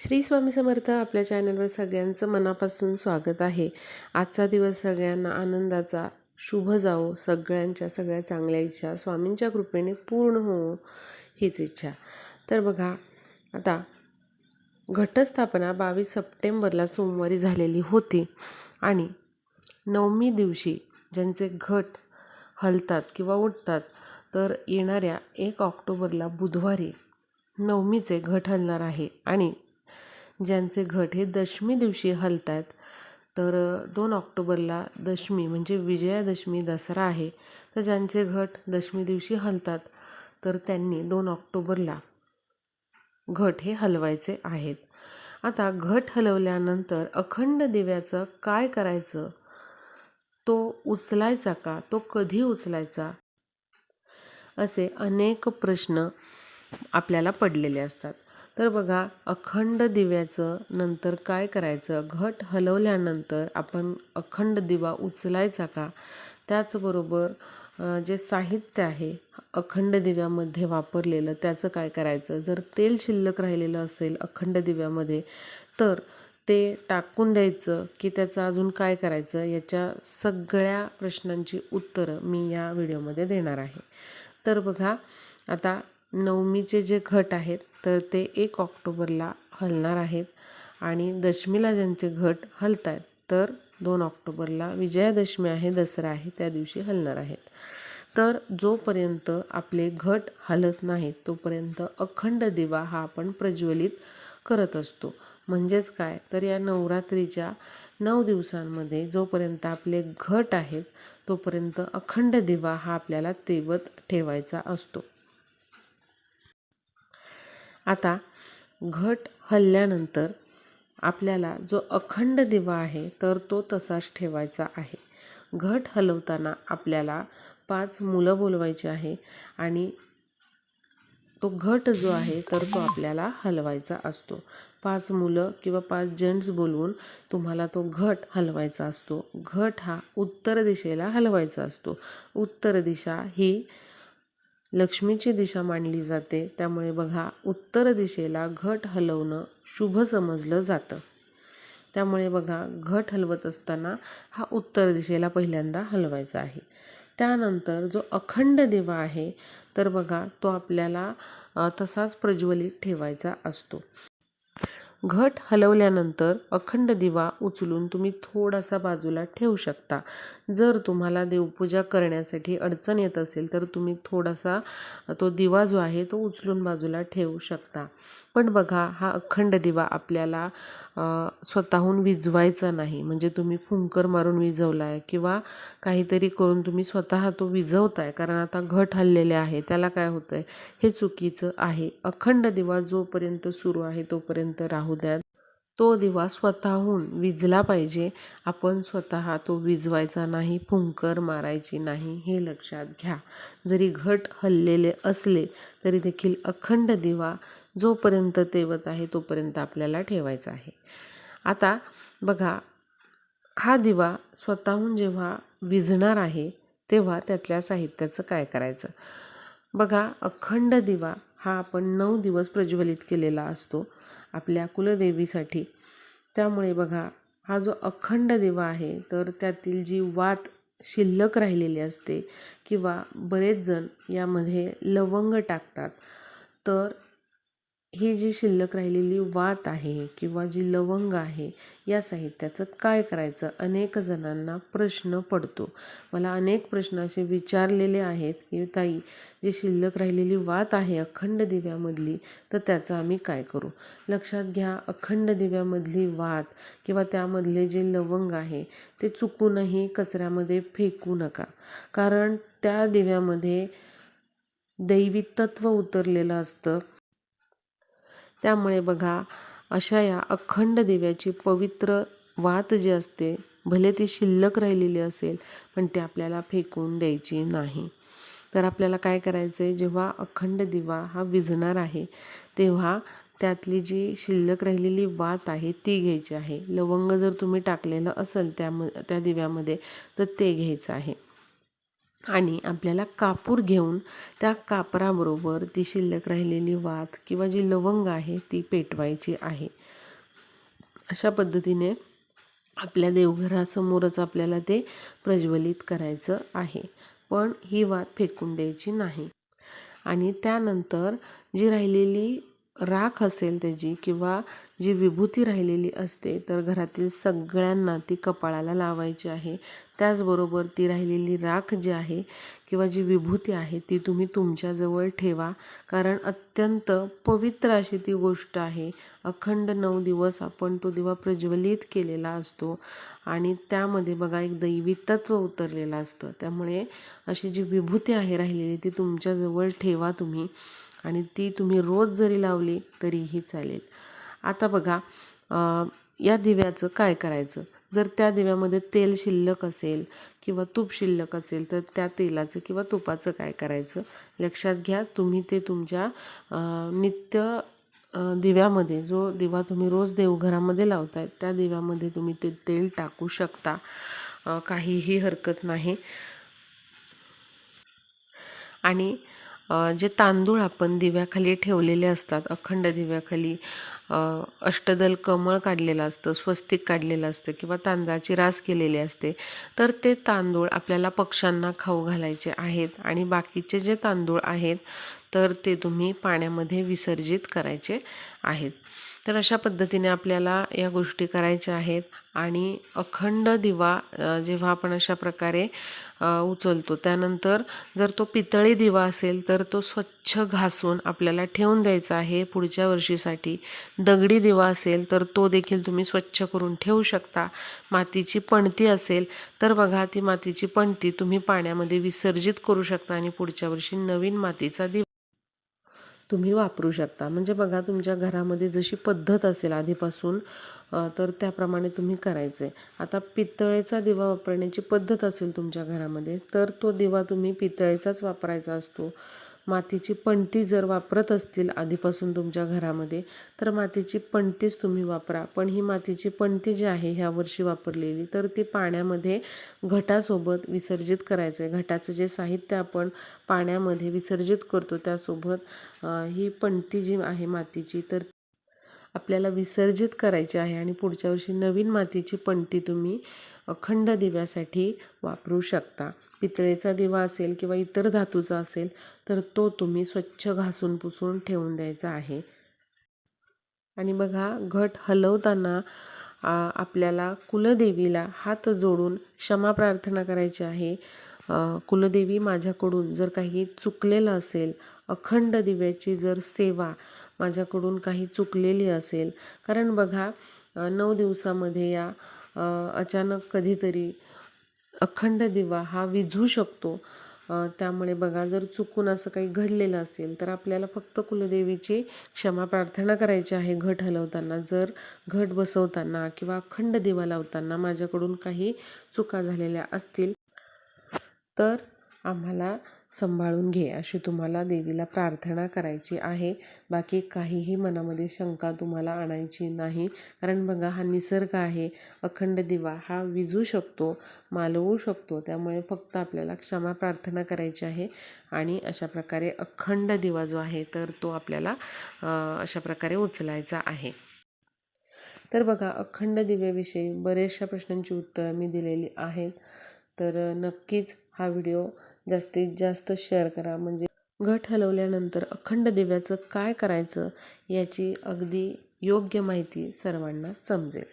श्री स्वामी समर्थ आपल्या चॅनलवर सगळ्यांचं मनापासून स्वागत आहे. आजचा दिवस सगळ्यांना आनंदाचा शुभ जावो सगळ्यांच्या सगळ्या चांगल्या इच्छा स्वामींच्या कृपेने पूर्ण हो हीच इच्छा. तर बघा आता घटस्थापना बावीस सप्टेंबरला सोमवारी झालेली होती आणि नवमी दिवशी ज्यांचे घट हलतात किंवा उठतात तर येणाऱ्या एक ऑक्टोबरला बुधवारी नवमीचे घट हलणार आहे आणि ज्यांचे घट हे दशमी दिवशी हलत आहेत तर दोन ऑक्टोबरला दशमी म्हणजे विजयादशमी दसरा आहे. तर ज्यांचे घट दशमी दिवशी हलतात तर त्यांनी दोन ऑक्टोबरला घट हे हलवायचे आहेत. आता घट हलवल्यानंतर अखंड दिव्याचं काय करायचं? तो उचलायचा का? तो कधी उचलायचा? असे अनेक प्रश्न आपल्याला पडलेले असतात. तर बघा अखंड दिव्याचं नंतर काय करायचं? घट हलवल्यानंतर आपण अखंड दिवा उचलायचा का? त्याचबरोबर जे साहित्य आहे अखंड दिव्यामध्ये वापरलेलं त्याचं काय करायचं? जर तेल शिल्लक राहिलेलं असेल अखंड दिव्यामध्ये तर ते टाकून द्यायचं की त्याचं अजून काय करायचं? याच्या सगळ्या प्रश्नांची उत्तरं मी या व्हिडिओमध्ये देणार आहे. तर बघा आता नवमीचे जे घट आहेत तर ते एक ऑक्टोबरला हलणार आहेत. आणि दशमीला ज्यांचे घट हलत आहेत तर दोन ऑक्टोबरला विजयादशमी आहे दसरा आहे त्या दिवशी हलणार आहेत. तर जोपर्यंत आपले घट हलत नाहीत तोपर्यंत अखंड दिवा हा आपण प्रज्वलित करत असतो. म्हणजेच काय? तर या नवरात्रीच्या नऊ दिवसांमध्ये जोपर्यंत आपले घट आहेत तोपर्यंत अखंड दिवा हा आपल्याला तेवत ठेवायचा असतो. आता घट हलल्यानंतर आपल्याला जो अखंड दिवा आहे तर तो तसाच ठेवायचा आहे. घट हलवताना आपल्याला पाच मुलं बोलवायची आहे आणि तो घट जो आहे तर तो आपल्याला हलवायचा असतो. पाच मुलं किंवा पाच जेंट्स बोलवून तुम्हाला तो घट हलवायचा असतो. घट हा उत्तर दिशेला हलवायचा असतो. उत्तर दिशा ही लक्ष्मीची दिशा मानली जाते. त्यामुळे बघा उत्तर दिशेला घट हलवणं शुभ समजलं जातं. त्यामुळे बघा घट हलवत असताना हा उत्तर दिशेला पहिल्यांदा हलवायचा आहे. त्यानंतर जो अखंड दिवा आहे तर बघा तो आपल्याला तसाच प्रज्वलित ठेवायचा असतो. घट हलवल्यानंतर अखंड दिवा उचलून तुम्ही थोडासा बाजूला ठेवू शकता. जर तुम्हाला देवपूजा करण्यासाठी अडचण येत असेल तर तुम्ही थोडासा तो दिवा जो आहे तो उचलून बाजूला ठेवू शकता. पण बघा हा अखंड दिवा आपल्याला स्वतःहून विजवायचा नाही. म्हणजे तुम्ही फुंकर मारून विजवलाय आहे किंवा काहीतरी करून तुम्ही स्वतः तो विझवताय कारण आता घट हल्लेले आहे. त्याला काय होतं आहे हे चुकीचं आहे. अखंड दिवा जोपर्यंत सुरू आहे तोपर्यंत राहू द्या. तो दिवा स्वतःहून विजला पाहिजे. आपण स्वतः तो विजवायचा नाही फुंकर मारायची नाही हे लक्षात घ्या. जरी घट हललेले असले तरी देखील अखंड दिवा जोपर्यंत तेवत आहे तोपर्यंत आपल्याला ठेवायचा आहे. आता बघा हा दिवा स्वतःहून जेव्हा विजणार आहे तेव्हा त्यातल्या साहित्याचं काय करायचं? बघा अखंड दिवा हा आपण नऊ दिवस प्रज्वलित केलेला असतो आपल्या कुलदेवीसाठी. त्यामुळे बघा हा जो अखंड दिवा आहे तर त्यातील जी वात शिल्लक राहिलेली असते किंवा बरेच जण यामध्ये लवंग टाकतात. तर ही जी शिल्लक राहिलेली वात आहे किंवा जी लवंग आहे या साहित्याचं काय करायचं? अनेक जणांना प्रश्न पडतो. मला अनेक प्रश्न असे विचारलेले आहेत की ताई जी शिल्लक राहिलेली वात आहे अखंड दिव्यामधली तर त्याचं आम्ही काय करू? लक्षात घ्या अखंड दिव्यामधली वात किंवा त्यामधले जे लवंग आहे ते चुकूनही कचऱ्यामध्ये फेकू नका. कारण त्या दिव्यामध्ये दैवी तत्व उतरलेलं असतं. त्यामुळे बघा अशा या अखंड दिव्याची पवित्र वात जी असते भले ती शिल्लक राहिलेली असेल पण ती आपल्याला फेकून द्यायची नाही. तर आपल्याला काय करायचं आहे जेव्हा अखंड दिवा हा विझणार आहे तेव्हा त्यातली जी शिल्लक राहिलेली वात आहे ती घ्यायची आहे. लवंग जर तुम्ही टाकलेलं असेल त्या त्या दिव्यामध्ये तर ते घ्यायचं आहे. आणि आपल्याला कापूर घेऊन त्या कापराबरोबर ती शिल्लक राहिलेली वात किंवा जी लवंग आहे ती पेटवायची आहे. अशा पद्धतीने आपल्या देवघरासमोरच आपल्याला ते प्रज्वलित करायचं आहे. पण ही वात फेकून द्यायची नाही. आणि त्यानंतर जी राहिलेली राख असेल त्याची किंवा जी विभूती राहिलेली असते तर घरातील सगळ्यांना ती कपाळाला लावायची आहे. त्याचबरोबर ती राहिलेली राख जी आहे किंवा जी विभूती आहे ती तुम्ही तुमच्याजवळ ठेवा. कारण अत्यंत पवित्र अशी ती गोष्ट आहे. अखंड नऊ दिवस आपण तो दिवा प्रज्वलित केलेला असतो आणि त्यामध्ये बघा एक दैवी तत्व उतरलेलं असतं. त्यामुळे अशी जी विभूती आहे राहिलेली ती तुमच्याजवळ ठेवा तुम्ही आणि ती तुम्ही रोज जरी लावली तरीही चालेल. आता बघा या दिव्याचं काय करायचं? जर त्या दिव्यामध्ये तेल शिल्लक असेल किंवा तूप शिल्लक असेल तर त्या तेलाचं किंवा तुपाचं काय करायचं? लक्षात घ्या तुम्ही ते तुमच्या नित्य दिव्यामध्ये जो दिवा तुम्ही रोज देवघरामध्ये लावताय त्या दिव्यामध्ये तुम्ही ते तेल टाकू शकता. काहीही हरकत नाही. आणि जे तांदूळ आपण दिव्याखाली ठेवलेले असतात अखंड दिव्याखाली अष्टदल कमळ काढलेलं असतं स्वस्तिक काढलेलं असतं किंवा तांदळाची रास केलेली असते तर ते तांदूळ आपल्याला पक्ष्यांना खाऊ घालायचे आहेत आणि बाकीचे जे तांदूळ आहेत तर ते तुम्ही पाण्यामध्ये विसर्जित करायचे आहेत. तर अशा पद्धतीने आपल्याला या गोष्टी करायच्या आहेत. आणि अखंड दिवा जेव्हा आपण अशा प्रकारे उचलतो त्यानंतर जर तो पितळी दिवा असेल तर तो स्वच्छ घासून आपल्याला ठेवून द्यायचा आहे. पुढच्या वर्षीसाठी दगडी दिवा असेल तर तो देखील तुम्ही स्वच्छ करून ठेवू शकता. मातीची पणती असेल तर बघा ती मातीची पणती तुम्ही पाण्यामध्ये विसर्जित करू शकता आणि पुढच्या वर्षी नवीन मातीचा दिवा तुम्ही वापरू शकता. म्हणजे बघा तुमच्या घरामध्ये जशी पद्धत असेल आधीपासून तर त्याप्रमाणे तुम्ही करायचं आहे आता पितळेचा दिवा वापरण्याची पद्धत असेल तुमच्या घरामध्ये तर तो दिवा तुम्ही पितळेचाच वापरायचा असतो. मातीची पणती जर वापरत असतील आधीपासून तुमच्या घरामध्ये तर मातीची पणतीच तुम्ही वापरा. पण ही मातीची पणती जी आहे ह्या वर्षी वापरलेली तर ती पाण्यामध्ये घटासोबत विसर्जित करायचं आहे घटाचं जे साहित्य आपण पाण्यामध्ये विसर्जित करतो त्यासोबत ही पणती जी आहे मातीची तर आपल्याला विसर्जित करायची आहे आणि पुढच्या वर्षी नवीन मातीची पणती तुम्ही अखंड दिव्यासाठी वापरू शकता. पितळेचा दिवा असेल किंवा इतर धातूचा असेल तर तो तुम्ही स्वच्छ घासून पुसून ठेवून द्यायचा आहे. आणि बघा घट हलवताना आपल्याला कुलदेवीला हात जोडून क्षमा प्रार्थना करायची आहे. कुलदेवी माझ्याकडून जर काही चुकलेलं असेल अखंड दिव्याची जर सेवा माझ्याकडून काही चुकलेली असेल कारण बघा नऊ दिवसामध्ये या अचानक कधीतरी अखंड दिवा हा विझू शकतो. त्यामुळे बघा जर चुकून असं काही घडलेलं असेल तर आपल्याला फक्त कुलदेवीची क्षमा प्रार्थना करायची आहे घट हलवताना. जर घट बसवताना किंवा अखंड दिवा लावताना माझ्याकडून काही चुका झालेल्या असतील तर आम्हाला सांभाळून घे अशी तुम्हाला देवीला प्रार्थना करायची आहे. बाकी काहीही मनामध्ये शंका तुम्हाला आणायची नाही. कारण बघा हा निसर्ग आहे. अखंड दिवा हा विजू शकतो मालवू शकतो. त्यामुळे फक्त आपल्याला क्षमा प्रार्थना करायची आहे. आणि अशा प्रकारे अखंड दिवा जो आहे तर तो आपल्याला अशा प्रकारे उचलायचा आहे. तर बघा अखंड दिव्याविषयी बऱ्याचशा प्रश्नांची उत्तरं मी दिलेली आहेत. तर नक्कीच हा व्हिडिओ जास्तीत जास्त शेअर करा. म्हणजे घट हलवल्यानंतर अखंड दिव्याचं काय करायचं याची अगदी योग्य माहिती सर्वांना समजेल.